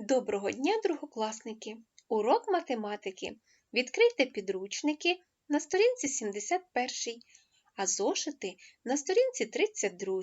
Доброго дня, другокласники! Урок математики. Відкрийте підручники на сторінці 71, а зошити на сторінці 32.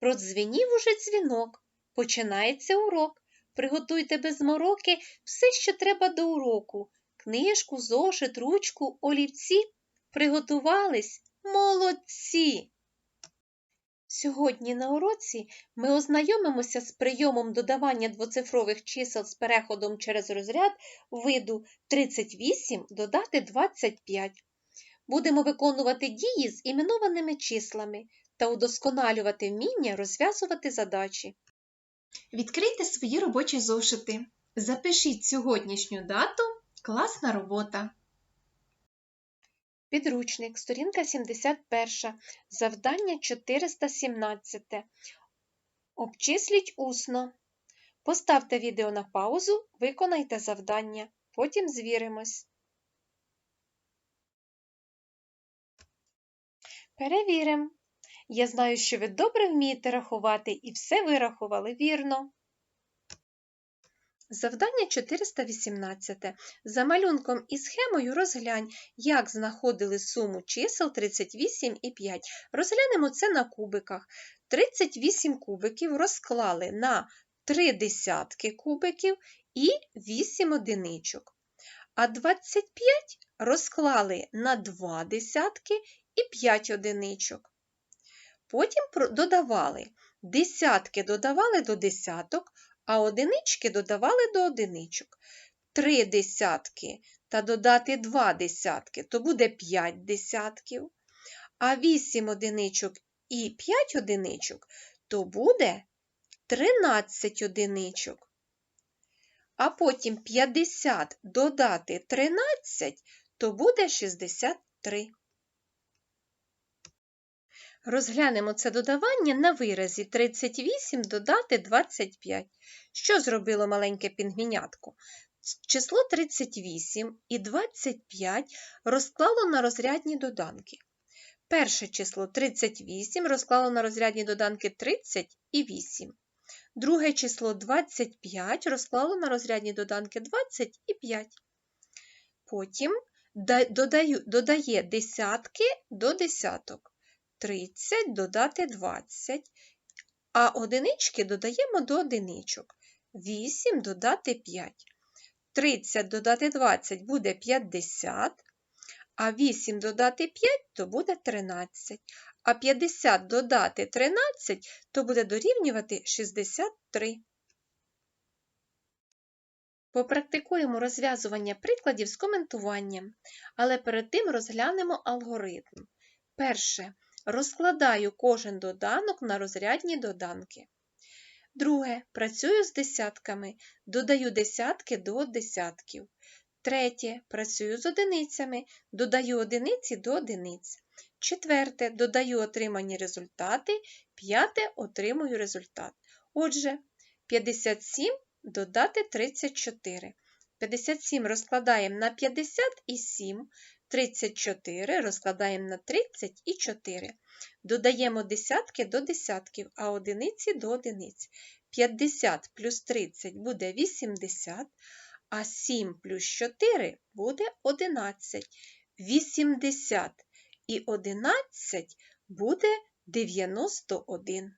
Продзвенів уже дзвінок. Починається урок. Приготуйте без мороки все, що треба до уроку. Книжку, зошит, ручку, олівці. Приготувались? Молодці! Сьогодні на уроці ми ознайомимося з прийомом додавання двоцифрових чисел з переходом через розряд виду 38 додати 25. Будемо виконувати дії з іменованими числами та удосконалювати вміння розв'язувати задачі. Відкрийте свої робочі зошити. Запишіть сьогоднішню дату Класна робота. Підручник, сторінка 71, завдання 417. Обчисліть усно. Поставте відео на паузу, виконайте завдання, потім звіримось. Перевіримо. Я знаю, що ви добре вмієте рахувати і все вирахували вірно. Завдання 418. За малюнком і схемою розглянь, як знаходили суму чисел 38 і 5. Розглянемо це на кубиках. 38 кубиків розклали на 3 десятки кубиків і 8 одиничок. А 25 розклали на 2 десятки і 5 одиничок. Потім додавали десятки додавали до десяток, а одинички додавали до одиничок. Три десятки та додати два десятки, то буде п'ять десятків. А вісім одиничок і п'ять одиничок, то буде тринадцять одиничок. А потім 50 додати 13, то буде 63. Розглянемо це додавання на виразі 38 додати 25. Що зробило маленьке пінгвінятко? Число 38 і 25 розклало на розрядні доданки. Перше число 38 розклало на розрядні доданки 30 і 8. Друге число 25 розклало на розрядні доданки 20 і 5. Потім додаю, додає десятки до десяток. 30 додати 20, а одинички додаємо до одиничок. 8 додати 5. 30 додати 20 буде 50, а 8 додати 5 то буде 13. А 50 додати 13 то буде дорівнювати 63. Попрактикуємо розв'язування прикладів з коментуванням, але перед тим розглянемо алгоритм. Перше. Розкладаю кожен доданок на розрядні доданки. Друге. Працюю з десятками. Додаю десятки до десятків. Третє. Працюю з одиницями. Додаю одиниці до одиниць. Четверте. Додаю отримані результати. П'яте отримую результат. Отже, 57 додати 34. 57 розкладаємо на 50 і 7. 34 розкладаємо на 30 і 4. Додаємо десятки до десятків, а одиниці до одиниць. 50 плюс 30 буде 80, а 7 плюс 4 буде 11. 80 і 11 буде 91.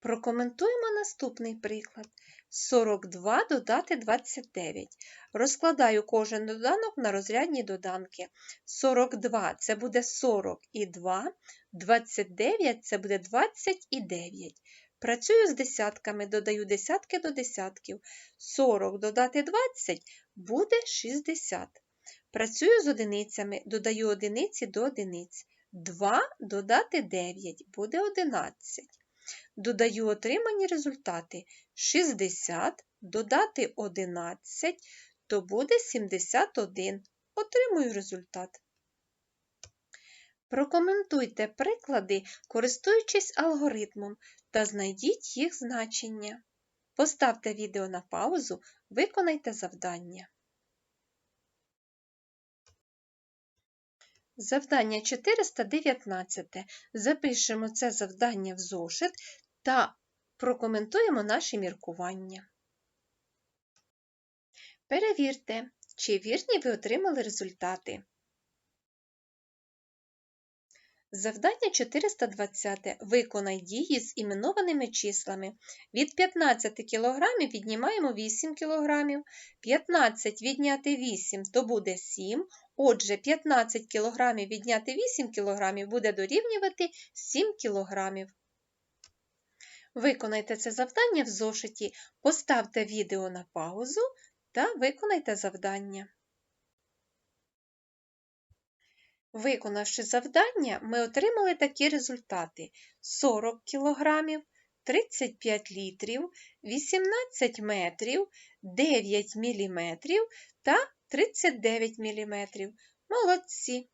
Прокоментуємо наступний приклад. 42 додати 29. Розкладаю кожен доданок на розрядні доданки. 42 це буде 40 і 2, 29 це буде 29. Працюю з десятками, додаю десятки до десятків. 40 додати 20 буде 60. Працюю з одиницями, додаю одиниці до одиниць. 2 додати 9 буде 11. Додаю отримані результати 60, додати 11, то буде 71. Отримую результат. Прокоментуйте приклади, користуючись алгоритмом, та знайдіть їх значення. Поставте відео на паузу, виконайте завдання. Завдання 419. Запишемо це завдання в зошит та прокоментуємо наші міркування. Перевірте, чи вірні ви отримали результати. Завдання 420. Виконай дії з іменованими числами. Від 15 кг віднімаємо 8 кг. 15 відняти 8 то буде 7. Отже, 15 кг відняти 8 кг буде дорівнювати 7 кг. Виконайте це завдання в зошиті, поставте відео на паузу та виконайте завдання. Виконавши завдання, ми отримали такі результати: 40 кг, 35 літрів, 18 метрів, 9 мм та 39 мм. Молодці!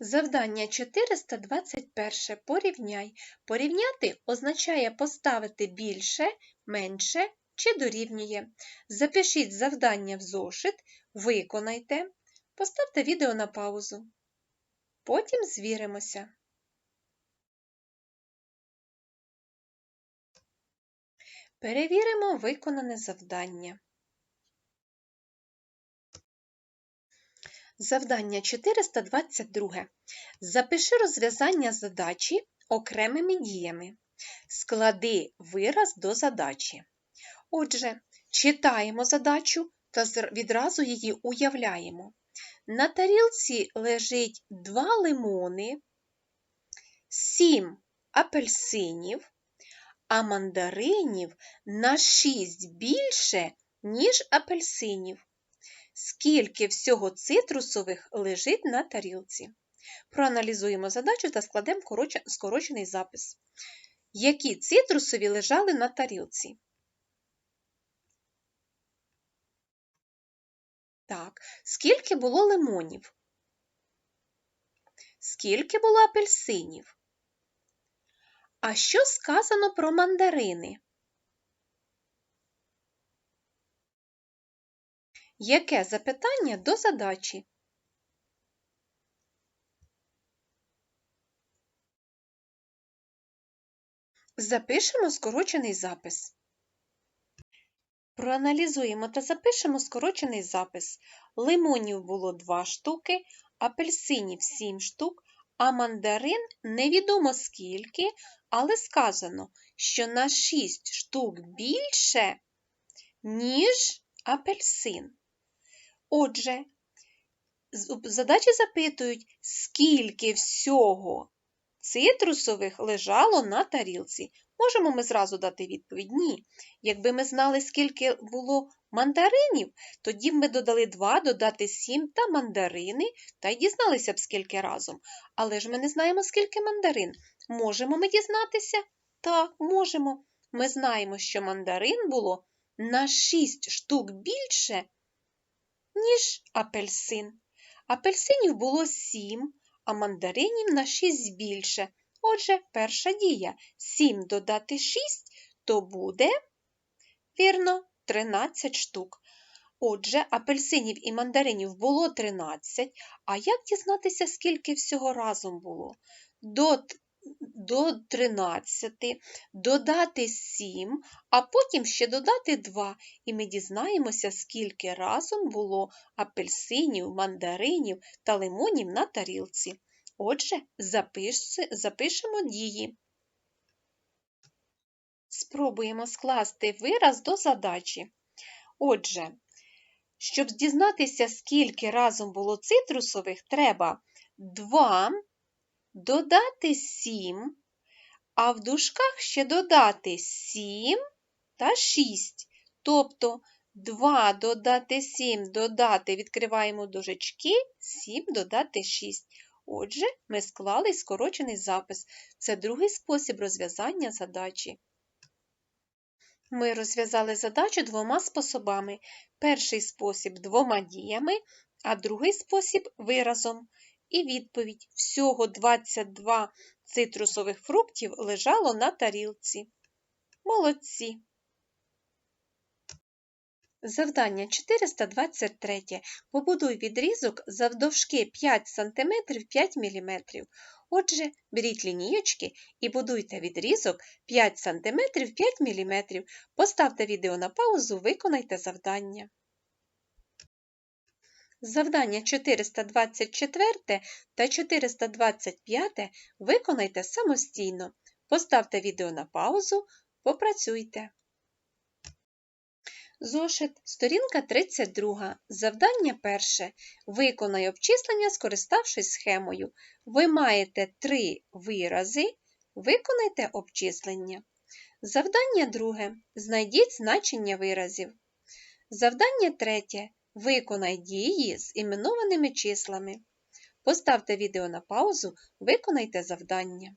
Завдання 421. Порівняй. Порівняти означає поставити більше, менше чи дорівнює. Запишіть завдання в зошит, виконайте. Поставте відео на паузу. Потім звіримося. Перевіримо виконане завдання. Завдання 422. Запиши розв'язання задачі окремими діями. Склади вираз до задачі. Отже, читаємо задачу та відразу її уявляємо. На тарілці лежить два лимони, сім апельсинів, а мандаринів на шість більше, ніж апельсинів. Скільки всього цитрусових лежить на тарілці? Проаналізуємо задачу та складемо скорочений запис. Які цитрусові лежали на тарілці? Так, скільки було лимонів? Скільки було апельсинів? А що сказано про мандарини? Яке запитання до задачі? Запишемо скорочений запис. Проаналізуємо та запишемо скорочений запис. Лимонів було 2 штуки, апельсинів 7 штук, а мандарин невідомо скільки, але сказано, що на 6 штук більше, ніж апельсин. Отже, задачі запитують, скільки всього цитрусових лежало на тарілці. Можемо ми зразу дати відповідь? Ні. Якби ми знали, скільки було мандаринів, тоді б ми додали 2, додати 7 та мандарини, та й дізналися б скільки разом. Але ж ми не знаємо, скільки мандарин. Можемо ми дізнатися? Так, можемо. Ми знаємо, що мандарин було на 6 штук більше, ніж апельсин. Апельсинів було 7, а мандаринів на 6 більше. Отже, перша дія 7 додати 6, то буде, вірно, 13 штук. Отже, апельсинів і мандаринів було 13, а як дізнатися, скільки всього разом було? До до 13, додати 7, а потім ще додати 2, і ми дізнаємося, скільки разом було апельсинів, мандаринів та лимонів на тарілці. Отже, запишемо дії. Спробуємо скласти вираз до задачі. Отже, щоб дізнатися, скільки разом було цитрусових, треба 2 додати 7, а в дужках ще додати 7 та 6. Тобто 2 додати 7 додати, відкриваємо дужечки, 7 додати 6. Отже, ми склали скорочений запис. Це другий спосіб розв'язання задачі. Ми розв'язали задачу двома способами. Перший спосіб двома діями, а другий спосіб виразом. І відповідь: всього 22 цитрусових фруктів лежало на тарілці. Молодці! Завдання 423. Побудуй відрізок завдовжки 5 см 5 мм. Отже, беріть лінієчки і будуйте відрізок 5 см 5 мм. Поставте відео на паузу, виконайте завдання. Завдання 424 та 425 виконайте самостійно. Поставте відео на паузу, попрацюйте. Зошит, сторінка 32. Завдання перше. Виконай обчислення, скориставшись схемою. Ви маєте три вирази. Виконайте обчислення. Завдання друге. Знайдіть значення виразів. Завдання третє. Виконай дії з іменованими числами. Поставте відео на паузу, виконайте завдання.